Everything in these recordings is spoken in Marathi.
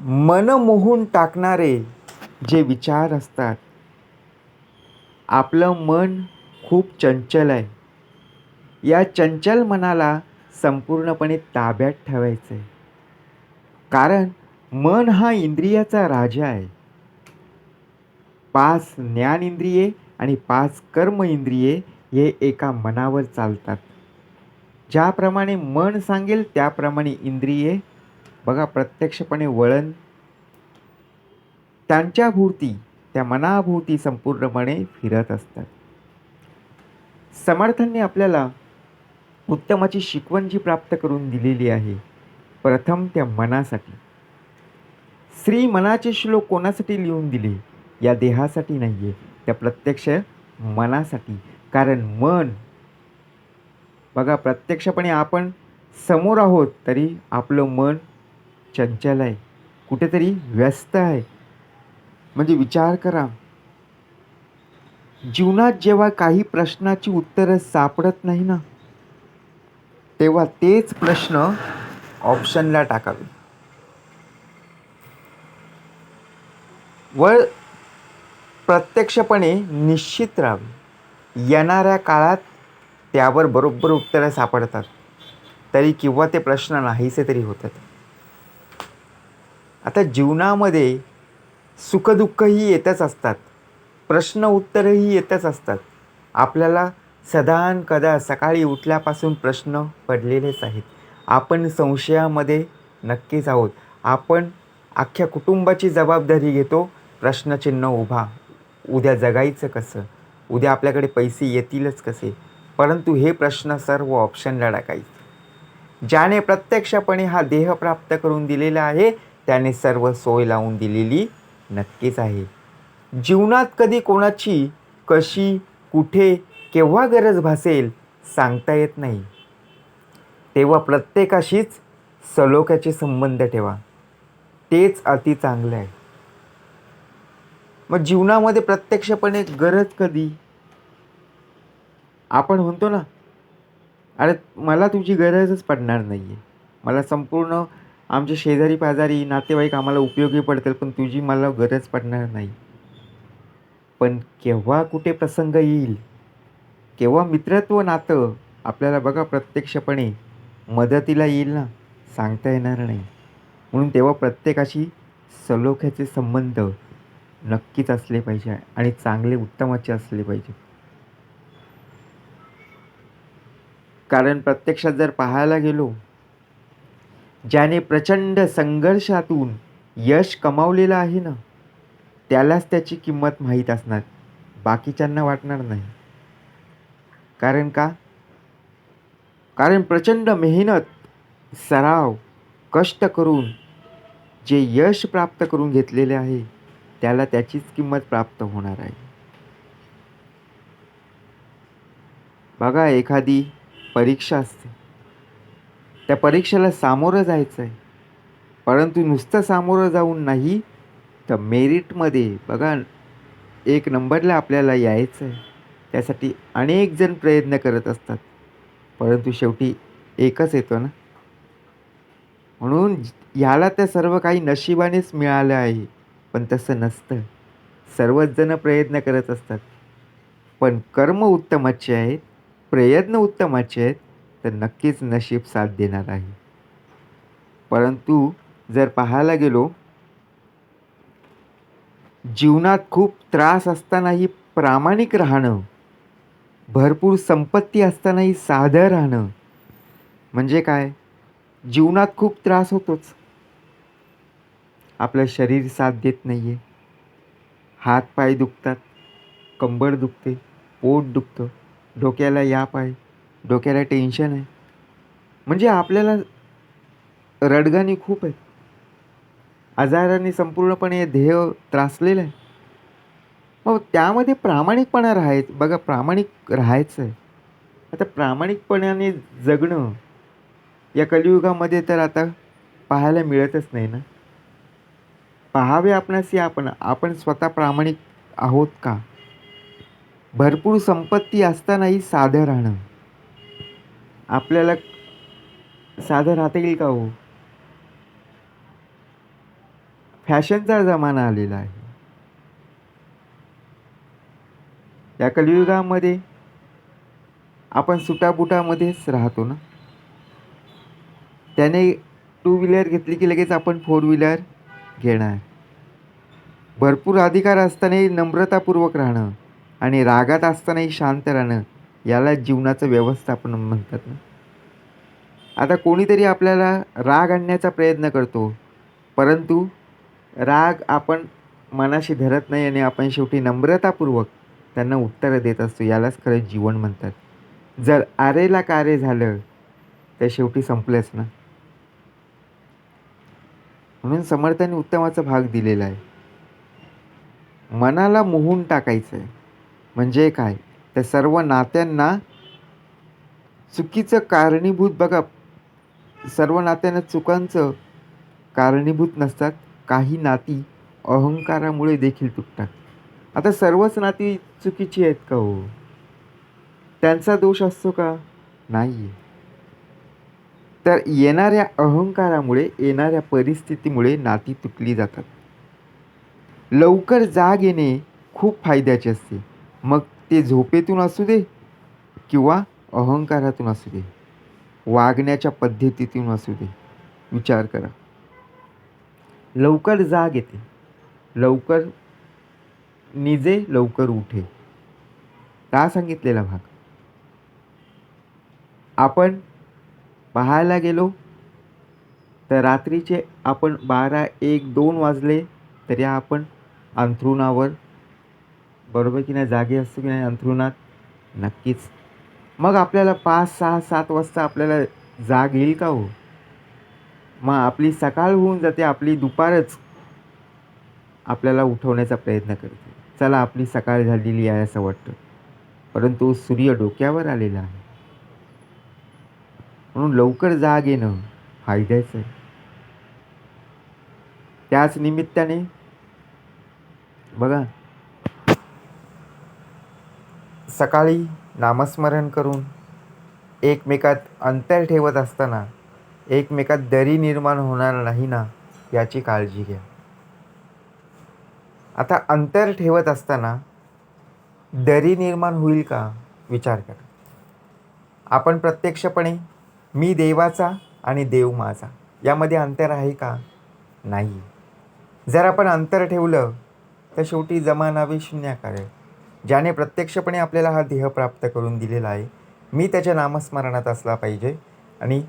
मन मोहून टाकणारे जे विचार असतात आपलं मन खूप चंचल आहे. या चंचल मनाला संपूर्णपणे ताब्यात ठेवायचं आहे कारण मन हा इंद्रियाचा राजा आहे. पाच ज्ञान इंद्रिये आणि पाच कर्म इंद्रिये हे एका मनावर चालतात. ज्याप्रमाणे मन सांगेल त्याप्रमाणे इंद्रिये बघा प्रत्यक्षपणे वळण त्यांच्या भोवती त्या मनाभोवती संपूर्णपणे फिरत असतात. समर्थांनी आपल्याला उत्तमाची शिकवण जी प्राप्त करून दिलेली आहे. प्रथम त्या मनासाठी. श्री मनाचे श्लोक कोणासाठी लिहून दिले? या देहासाठी नाही आहे त्या प्रत्यक्ष मनासाठी. कारण मन बघा प्रत्यक्षपणे आपण समोर आहोत तरी आपलं मन चंचल आहे. कुठेतरी व्यस्त आहे. म्हणजे विचार करा. जीवनात जेव्हा काही प्रश्नाची उत्तरं सापडत नाही ना तेव्हा तेच प्रश्न ऑप्शनला टाकावे. व प्रत्यक्षपणे निश्चित राहावे. येणाऱ्या काळात त्यावर बरोबर उत्तरं सापडतात. तरी किंवा ते प्रश्न नाहीसे तरी होतात. आता जीवनामध्ये सुखदुःखही येतच असतात. प्रश्न उत्तरही येतच असतात. आपल्याला सदान कदा सकाळी उठल्यापासून प्रश्न पडलेलेच आहेत. आपण संशयामध्ये नक्कीच आहोत. आपण अख्ख्या कुटुंबाची जबाबदारी घेतो. प्रश्नचिन्ह उभा. उद्या जगायचं कसं? उद्या आपल्याकडे पैसे येतीलच कसे? परंतु हे प्रश्न सर्व ऑप्शनला टाकायचे ज्याने प्रत्यक्षपणे हा देह प्राप्त करून दिलेला आहे त्याने सर्व सोय लावून दिलेली नक्कीच आहे. जीवनात कधी कोणाची कशी कुठे केव्हा गरज भासेल सांगता येत नाही. तेव्हा प्रत्येकाशीच सलोख्याचे संबंध ठेवा. तेच अति चांगलं आहे. मग जीवनामध्ये प्रत्यक्षपणे गरज कधी? आपण म्हणतो ना अरे मला तुझी गरजच पडणार नाही आहे मला संपूर्ण आमचे शेजारी पाजारी नातेवाईक आम्हाला उपयोगी पडतील पण तुझी मला गरज पडणार नाही. पण केव्हा कुठे प्रसंग येईल केव्हा मित्रत्व नातं आपल्याला बघा प्रत्यक्षपणे मदतीला येईल ना सांगता येणार नाही. म्हणून तेव्हा प्रत्येकाशी सलोख्याचे संबंध नक्कीच असले पाहिजे आणि चांगले उत्तमाचे असले पाहिजे. कारण प्रत्यक्षात जर पाहायला गेलो ज्याने प्रचंड संघर्षातून यश कमावलेलं आहे ना त्यालाच त्याची किंमत माहीत असणार. बाकीच्यांना वाटणार नाही. कारण का? कारण प्रचंड मेहनत सराव कष्ट करून जे यश प्राप्त करून घेतलेले आहे त्याला त्याचीच किंमत प्राप्त होणार आहे. बघा एखादी परीक्षा असते. त्या परीक्षेला सामोरं जायचं आहे परंतु नुसतं सामोरं जाऊन नाही तर मेरिटमध्ये बघा एक नंबरला आपल्याला यायचं आहे त्यासाठी अनेक जण प्रयत्न करत असतात. परंतु शेवटी एकच येतो ना. म्हणून ह्याला त्या सर्व काही नशिबानेच मिळालं आहे पण तसं नसतं. सर्वच जण प्रयत्न करत असतात. पण कर्म उत्तमाचे आहेत प्रयत्न उत्तमाचे आहेत तर नक्कीच नशीब साथ देणार आहे. परंतु जर पाहायला गेलो जीवनात खूप त्रास असतानाही प्रामाणिक राहणं भरपूर संपत्ती असतानाही साधं राहणं म्हणजे काय? जीवनात खूप त्रास होतोच. आपलं शरीर साथ देत नाही आहे हात पाय दुखतात कंबर दुखते पोट दुखतं डोक्याला याप आहे. डोक्याला टेन्शन आहे. म्हणजे आपल्याला रडगाणी खूप आहेत. आजाराने संपूर्णपणे ध्येय त्रासलेलं आहे. मग त्यामध्ये प्रामाणिकपणा राहायचं बघा प्रामाणिक राहायचं आहे. आता प्रामाणिकपणाने जगणं या कलियुगामध्ये तर आता पाहायला मिळतच नाही ना? पाहावे आपणास या आपण आपण स्वतः प्रामाणिक आहोत का? भरपूर संपत्ती असतानाही साधं राहणं. आपल्याला साधं राहता येईल का हो? फॅशनचा जमाना आलेला आहे. या कलियुगामध्ये आपण सुटाबुटामध्येच राहतो ना? त्याने टू व्हीलर घेतली की लगेच आपण फोर व्हीलर घेणार. भरपूर अधिकार असतानाही नम्रतापूर्वक राहणं आणि रागात असतानाही शांत राहणं याला जीवनाचं व्यवस्थापन म्हणतात ना. आता कोणीतरी आपल्याला राग आणण्याचा प्रयत्न करतो परंतु राग आपण मनाशी धरत नाही आणि आपण शेवटी नम्रतापूर्वक त्यांना उत्तरं देत असतो यालाच खरं जीवन म्हणतात. जर आरेला कार्य झालं तर शेवटी संपलंच ना. म्हणून समर्थाने उत्तमाचा भाग दिलेला आहे. मनाला मोहून टाकायचं आहे म्हणजे काय? तर सर्व नात्यांना चुकीचं कारणीभूत बघा. सर्व नात्यांना चुकांचं कारणीभूत नसतात. काही नाती अहंकारामुळे देखील तुटतात. आता सर्वच नाती चुकीची आहेत का हो? त्यांचा दोष असतो का? नाही तर येणाऱ्या अहंकारामुळे येणाऱ्या परिस्थितीमुळे नाती तुटली जातात. लवकर जाग येणे खूप फायद्याचे असते. मग ते झोपेतून असू दे किंवा अहंकारातून असू दे. वागण्याच्या पद्धतीतून असू दे. विचार करा. लवकर जाग येते. लवकर निजे लवकर उठे. का सांगितलेला भाग? आपण पाहायला गेलो तर रात्रीचे आपण बारा एक दोन वाजले तरी आपण अंथरुणावर बरोबर की नाही? जागे असतो की नाही अंथरुणात? नक्कीच. मग आपल्याला पाच सहा सात वाजता आपल्याला जाग येईल का हो? मग आपली सकाळ होऊन जाते आपली दुपारच आपल्याला उठवण्याचा प्रयत्न करते. चला आपली सकाळ झालेली आहे असं वाटतं. परंतु सूर्य डोक्यावर आलेला आहे. म्हणून लवकर जाग येणं फायद्याचं आहे. त्याच निमित्ताने बघा सकाळी नामस्मरण करून एकमेकात अंतर ठेवत असताना एकमेकात दरी निर्माण होणार नाही ना याची काळजी घ्या. आता अंतर ठेवत असताना दरी निर्माण होईल का विचार करा. आपण प्रत्यक्षपणे मी देवाचा आणि देव माझा यामध्ये अंतर आहे का? नाही. जर आपण अंतर ठेवलं तर शेवटी जमा नावे शून्याकार आहे ज्याने प्रत्यक्षपणे आपल्याला हा देह प्राप्त करून दिलेला आहे. मी त्याच्या नामस्मरणात असला पाहिजे आणि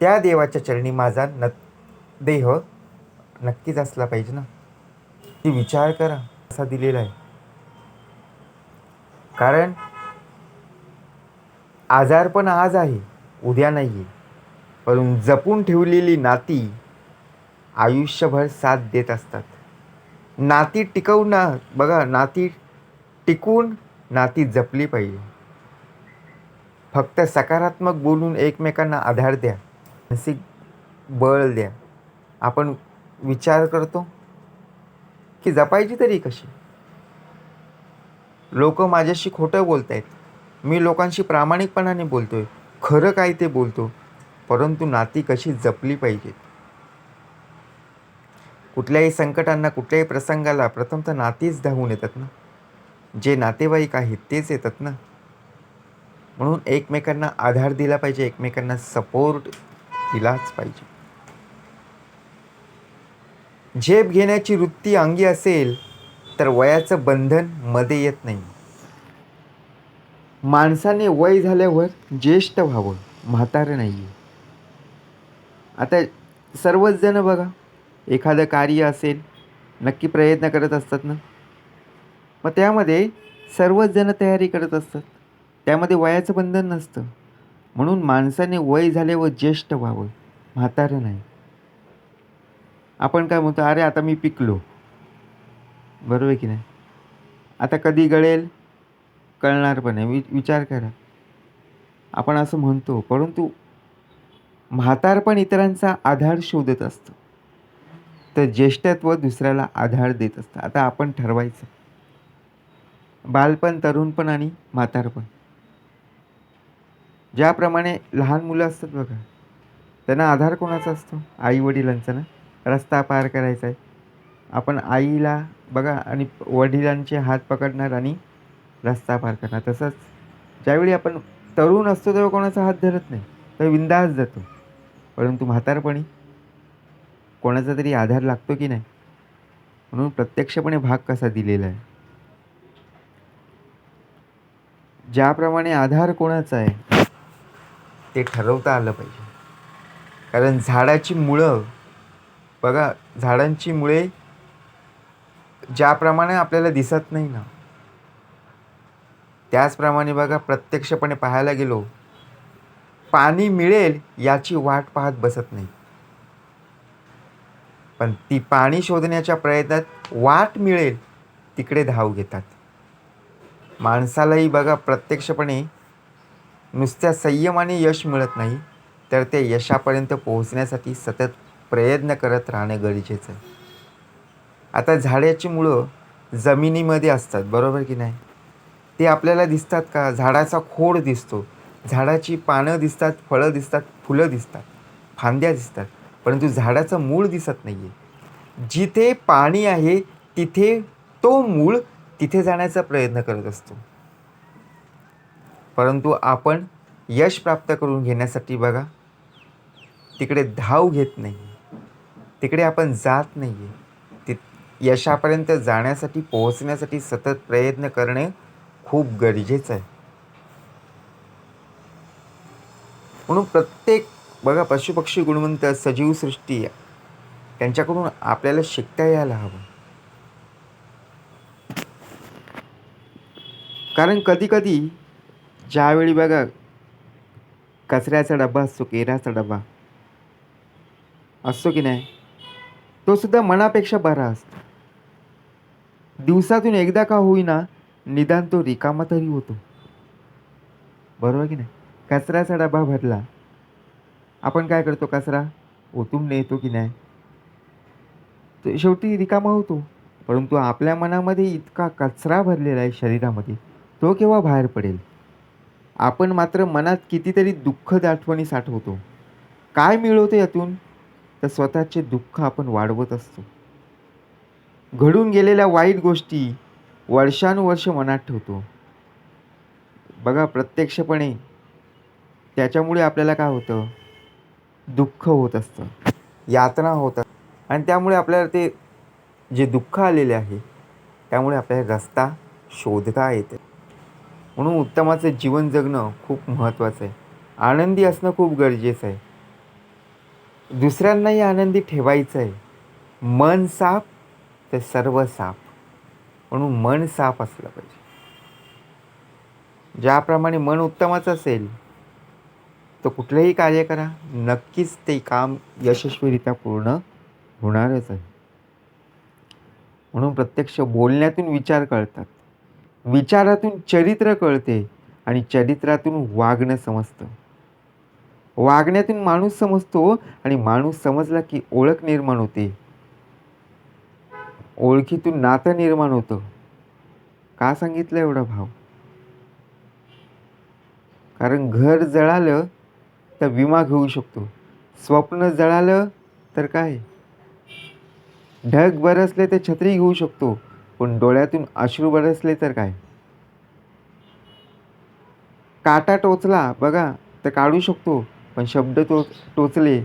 त्या देवाच्या चरणी माझा न देह नक्कीच असला पाहिजे ना. ती विचार करा असा दिलेला आहे. कारण आजारपण आज आहे उद्या नाही आहे पण जपून ठेवलेली नाती आयुष्यभर साथ देत असतात. नाती टिकवणार बघा नाती टिकून नाती जपली पाहिजे. फक्त सकारात्मक बोलून एकमेकांना आधार द्या. मानसिक बळ द्या. आपण विचार करतो की जपायची तरी कशी? लोक माझ्याशी खोटं बोलत आहेत मी लोकांशी प्रामाणिकपणाने बोलतो आहे खरं काय ते बोलतो. परंतु नाती कशी जपली पाहिजेत कुठल्याही संकटांना कुठल्याही प्रसंगाला प्रथम तर नातीच धावून येतात ना? जे नातेवाईक आहेत तेच येतात ना. म्हणून एकमेकांना आधार दिला पाहिजे एकमेकांना सपोर्ट दिलाच पाहिजे. झेप घेण्याची वृत्ती अंगी असेल तर वयाचं बंधनमध्ये येत नाही. माणसाने वय झाल्यावर ज्येष्ठ व्हावं म्हातारं नाही आता सर्वच जण बघा एखादं कार्य असेल नक्की प्रयत्न करत असतात ना. मग त्यामध्ये सर्वच जण तयारी करत असतात. त्यामध्ये वयाचं बंधन नसतं. म्हणून माणसाने वय झाले व ज्येष्ठ व्हावं. म्हातारं नाही. आपण काय म्हणतो अरे आता मी पिकलो. बरोबर आहे की नाही? आता कधी गळेल? कळणार पण नाही. वि विचार करा. आपण असं म्हणतो परंतु म्हातार पण इतरांचा आधार शोधत असतं. तर ज्येष्ठत्व दुसऱ्याला आधार देत असतं. आता आपण ठरवायचं. बालपण तरुणपण आणि म्हातारपण ज्याप्रमाणे लहान मुलं असतात बघा त्यांना आधार कोणाचा असतो? आई वडिलांचा ना? रस्ता पार करायचा आहे. आपण आईला बघा आणि वडिलांचे हात पकडणार आणि रस्ता पार करणार. तसंच ज्यावेळी आपण तरुण असतो तेव्हा कोणाचा हात धरत नाही. तर विंदास जातो. परंतु म्हातारपणी कोणाचा तरी आधार लागतो की नाही? म्हणून प्रत्यक्षपणे भाग कसा दिलेला आहे? ज्याप्रमाणे आधार कोणाचा आहे ते ठरवता आलं पाहिजे. कारण झाडाची मुळं बघा झाडांची मुळे ज्याप्रमाणे आपल्याला दिसत नाही ना त्याचप्रमाणे बघा प्रत्यक्षपणे पाहायला गेलो पाणी मिळेल याची वाट पाहत बसत नाही. पण ती पाणी शोधण्याच्या प्रयत्नात वाट मिळेल तिकडे धाव घेतात. माणसालाही बघा प्रत्यक्षपणे नुसत्या संयमाने यश मिळत नाही तर ते यशापर्यंत पोहोचण्यासाठी सतत प्रयत्न करत राहणं गरजेचं आहे. आता झाडाची मुळं जमिनीमध्ये असतात बरोबर की नाही? ते आपल्याला दिसतात का? झाडाचा खोड दिसतो. झाडाची पानं दिसतात फळं दिसतात फुलं दिसतात फांद्या दिसतात परंतु झाडाचं मूळ दिसत नाही आहे जिथे पाणी आहे तिथे तो मूळ तिथे जाण्याचा प्रयत्न करत असतो. परंतु आपण यश प्राप्त करून घेण्यासाठी बघा तिकडे धाव घेत नाही तिकडे आपण जात नाही आहे ति यशापर्यंत जाण्यासाठी पोहोचण्यासाठी सतत प्रयत्न करणे खूप गरजेचं आहे. म्हणून प्रत्येक बघा पशुपक्षी गुणवंत सजीव सृष्टी त्यांच्याकडून आपल्याला शिकता यायला हवं. कारण कधीकधी ज्यावेळी बघा कचऱ्याचा डबा असतो केराचा डबा असतो की नाही तो सुद्धा मनापेक्षा बरा असतो. दिवसातून एकदा का होईना निदान तो रिकामा तरी होतो. बरोबर की नाही? कचऱ्याचा डबा भरला आपण काय करतो कचरा ओतून नेतो की नाही? तो शेवटी रिकामा होतो. परंतु आपल्या मनामध्ये इतका कचरा भरलेला आहे शरीरामध्ये तो केव्हा बाहेर पडेल. आपण मात्र मनात कितीतरी दुःखद आठवणी साठवतो. काय मिळवतो यातून? तर स्वतःचे दुःख आपण वाढवत असतो. घडून गेलेल्या वाईट गोष्टी वर्षानुवर्ष मनात ठेवतो. बघा प्रत्यक्षपणे त्याच्यामुळे आपल्याला काय होतं? दुःख होत असतं. यातना होतात आणि त्यामुळे आपल्याला ते जे दुःख आलेले आहे त्यामुळे आपल्याला रस्ता शोधता येते. म्हणून उत्तमाचं जीवन जगणं खूप महत्त्वाचं आहे. आनंदी असणं खूप गरजेचं आहे. दुसऱ्यांनाही आनंदी ठेवायचं आहे. मन साफ तर सर्व साफ. म्हणून मन साफ असलं पाहिजे. ज्याप्रमाणे मन उत्तमाचं असेल तर कुठलंही कार्य करा नक्कीच ते काम यशस्वीरित्या पूर्ण होणारच आहे. म्हणून प्रत्यक्ष बोलण्यातून विचार कळतात. विचारातून चरित्र कळते आणि चरित्रातून वागणं समजतं. वागण्यातून माणूस समजतो आणि माणूस समजला की ओळख निर्माण होते. ओळखीतून नातं निर्माण होतं. का सांगितलं एवढा भाव? कारण घर जळालं तर विमा घेऊ शकतो. स्वप्न जळालं तर काय? ढग बरसले तर छत्री घेऊ शकतो. पण डोळ्यातून अश्रू बरसले तर काय? काटा टोचला बघा तर काढू शकतो पण शब्द टोच टोचले.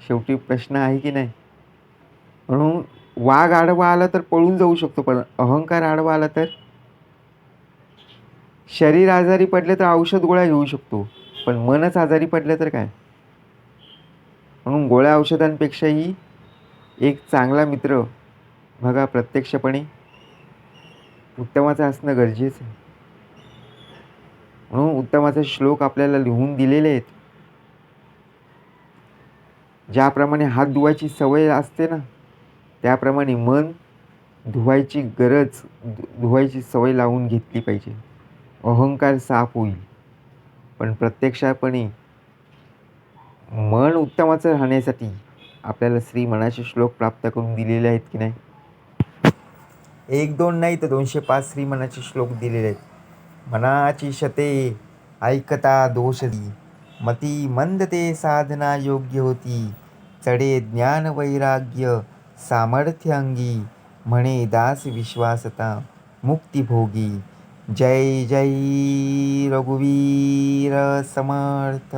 शेवटी प्रश्न आहे की नाही? म्हणून वाघ आडवा आला तर पळून जाऊ शकतो पण अहंकार आडवा आला तर? शरीर आजारी पडले तर औषध गोळ्या घेऊ शकतो पण मनच आजारी पडलं तर काय? म्हणून गोळ्या औषधांपेक्षाही एक चांगला मित्र बघा प्रत्यक्षपणे उत्तमाचं असणं गरजेचं आहे. म्हणून उत्तमाचे श्लोक आपल्याला लिहून दिलेले आहेत. ज्याप्रमाणे हात धुवायची सवय असते ना त्याप्रमाणे मन धुवायची गरज धु धुवायची सवय लावून घेतली पाहिजे. अहंकार साफ होईल. पण प्रत्यक्षपणे मन उत्तमाचं राहण्यासाठी आपल्याला श्री मनाचे श्लोक प्राप्त करून दिलेले आहेत की नाही? एक दोन नाही तर दोनशे पाच श्री मनाचे श्लोक दिलेले आहेत. मनाची शते ऐकता दोषदी मती मंद ते साधना योग्य होती. चढे ज्ञान वैराग्य सामर्थ्य अंगी. म्हणे दास विश्वासता मुक्तिभोगी जय जय रघुवीर समर्थ.